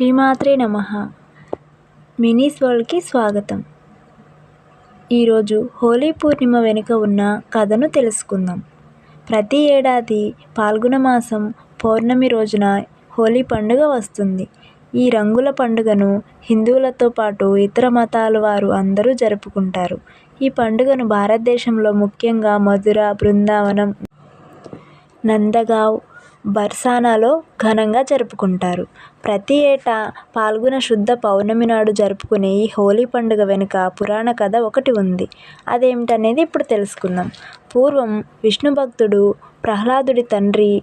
శ్రీమాత్రే నమ. మినీస్ వరల్డ్కి స్వాగతం. ఈరోజు హోలీ పూర్ణిమ వెనుక ఉన్న కథను తెలుసుకుందాం. ప్రతి ఏడాది పాల్గొన మాసం పౌర్ణమి రోజున హోలీ పండుగ వస్తుంది. ఈ రంగుల పండుగను హిందువులతో పాటు ఇతర మతాల వారు అందరూ జరుపుకుంటారు. ఈ పండుగను భారతదేశంలో ముఖ్యంగా మధుర బృందావనం నందగావ్ బర్సానాలో ఘనంగా జరుపుకుంటారు. ప్రతి ఏటా పాల్గొన శుద్ధ పౌర్ణమి నాడు జరుపుకునే ఈ హోలీ పండుగ వెనుక పురాణ కథ ఒకటి ఉంది. అదేమిటనేది ఇప్పుడు తెలుసుకుందాం. పూర్వం విష్ణు భక్తుడు ప్రహ్లాదుడి తండ్రి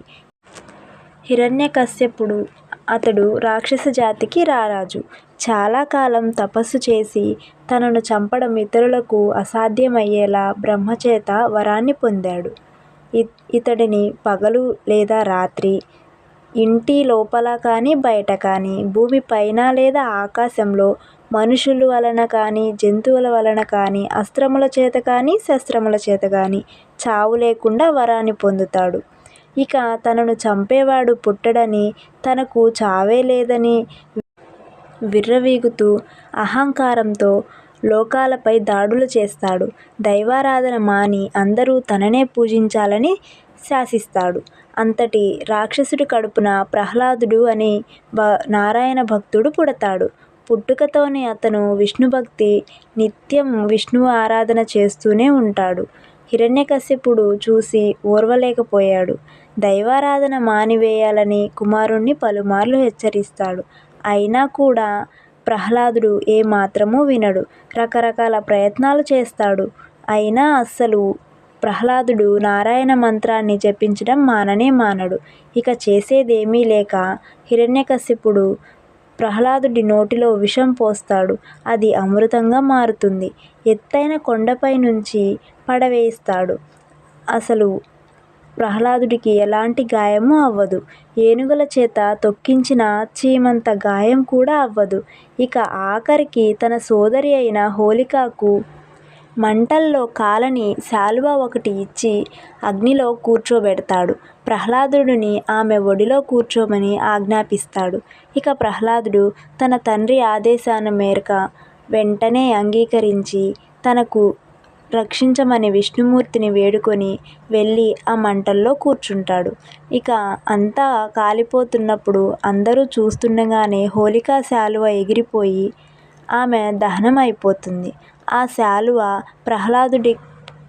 హిరణ్యకశ్యపుడు అతడు రాక్షస జాతికి రారాజు. చాలా కాలం తపస్సు చేసి తనను చంపడం ఇతరులకు అసాధ్యమయ్యేలా బ్రహ్మచేత వరాన్ని పొందాడు. ఇతడిని పగలు లేదా రాత్రి ఇంటి లోపల కానీ బయట కానీ భూమి పైన లేదా ఆకాశంలో మనుషుల వలన కానీ జంతువుల వలన కానీ అస్త్రముల చేత కానీ శస్త్రముల చేత కానీ చావు లేకుండా వరాన్ని పొందుతాడు. ఇక తనను చంపేవాడు పుట్టడని తనకు చావే లేదని విర్రవీగుతూ అహంకారంతో లోకాలపై దాడులు చేస్తాడు. దైవారాధన మాని అందరూ తననే పూజించాలని శాసిస్తాడు. అంతటి రాక్షసుడి కడుపున ప్రహ్లాదుడు అనే బ నారాయణ భక్తుడు పుడతాడు. పుట్టుకతోనే అతను విష్ణు భక్తి నిత్యం విష్ణువు ఆరాధన చేస్తూనే ఉంటాడు. హిరణ్యకశ్యపుడు చూసి ఓర్వలేకపోయాడు. దైవారాధన మానివేయాలని కుమారుణ్ణి పలుమార్లు హెచ్చరిస్తాడు. అయినా కూడా ప్రహ్లాదుడు ఏమాత్రమూ వినడు. రకరకాల ప్రయత్నాలు చేస్తాడు. అయినా అస్సలు ప్రహ్లాదుడు నారాయణ మంత్రాన్ని జపించడం మాననే మానడు. ఇక చేసేదేమీ లేక హిరణ్యకశిపుడు ప్రహ్లాదుడి నోటిలో విషం పోస్తాడు. అది అమృతంగా మారుతుంది. ఎత్తైన కొండపై నుంచి పడవేస్తాడు అసలు ప్రహ్లాదుడికి ఎలాంటి గాయము అవ్వదు. ఏనుగుల చేత తొక్కించిన చీమంత గాయం కూడా అవ్వదు. ఇక ఆఖరికి తన సోదరి అయిన హోలికాకు మంటల్లో కాలని శాలువా ఒకటి ఇచ్చి అగ్నిలో కూర్చోబెడతాడు. ప్రహ్లాదుడిని ఆమె ఒడిలో కూర్చోమని ఆజ్ఞాపిస్తాడు. ఇక ప్రహ్లాదుడు తన తండ్రి ఆదేశాన మేరక వెంటనే అంగీకరించి తనకు రక్షించమని విష్ణుమూర్తిని వేడుకొని వెళ్ళి ఆ మంటల్లో కూర్చుంటాడు. ఇక అంతా కాలిపోతున్నప్పుడు అందరూ చూస్తుండగానే హోలికా శాలువ ఎగిరిపోయి ఆమె దహనం అయిపోతుంది ఆ శాలువ ప్రహ్లాదుడి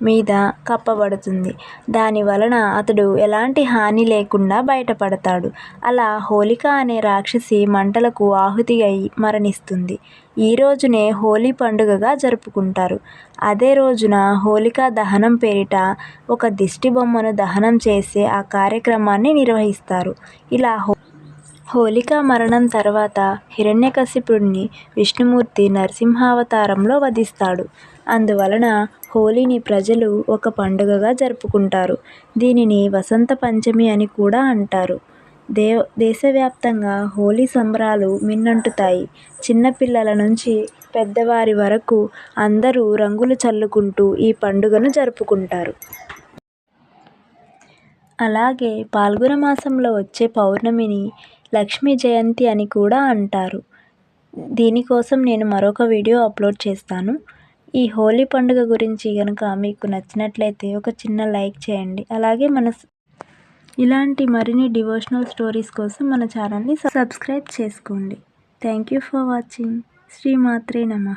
మీద కప్పబడుతుంది. దాని వలన అతడు ఎలాంటి హాని లేకుండా బయటపడతాడు. అలా హోలిక అనే రాక్షసి మంటలకు ఆహుతి అయి మరణిస్తుంది. ఈ రోజునే హోలీ పండుగగా జరుపుకుంటారు. అదే రోజున హోలికా దహనం పేరిట ఒక దిష్టి బొమ్మను దహనం చేసే ఆ కార్యక్రమాన్ని నిర్వహిస్తారు. ఇలా హోళిక హోలికా మరణం తర్వాత హిరణ్యకశిపుడిని విష్ణుమూర్తి నరసింహావతారంలో వధిస్తాడు. అందువలన హోలీని ప్రజలు ఒక పండుగగా జరుపుకుంటారు. దీనిని వసంత పంచమి అని కూడా అంటారు. దేవ దేశవ్యాప్తంగా హోలీ సంబరాలు మిన్నంటుతాయి. చిన్నపిల్లల నుంచి పెద్దవారి వరకు అందరూ రంగులు చల్లుకుంటూ ఈ పండుగను జరుపుకుంటారు. అలాగే పాల్గొన మాసంలో వచ్చే పౌర్ణమిని లక్ష్మీ జయంతి అని కూడా అంటారు. దీనికోసం నేను మరొక వీడియో అప్లోడ్ చేస్తాను. ఈ హోలీ పండుగ గురించి కనుక మీకు నచ్చినట్లయితే ఒక చిన్న లైక్ చేయండి. అలాగే మన ఇలాంటి మరిన్ని డివోషనల్ స్టోరీస్ కోసం మన ఛానల్ని సబ్స్క్రైబ్ చేసుకోండి. Thank you for watching. శ్రీమాత్రే నమ.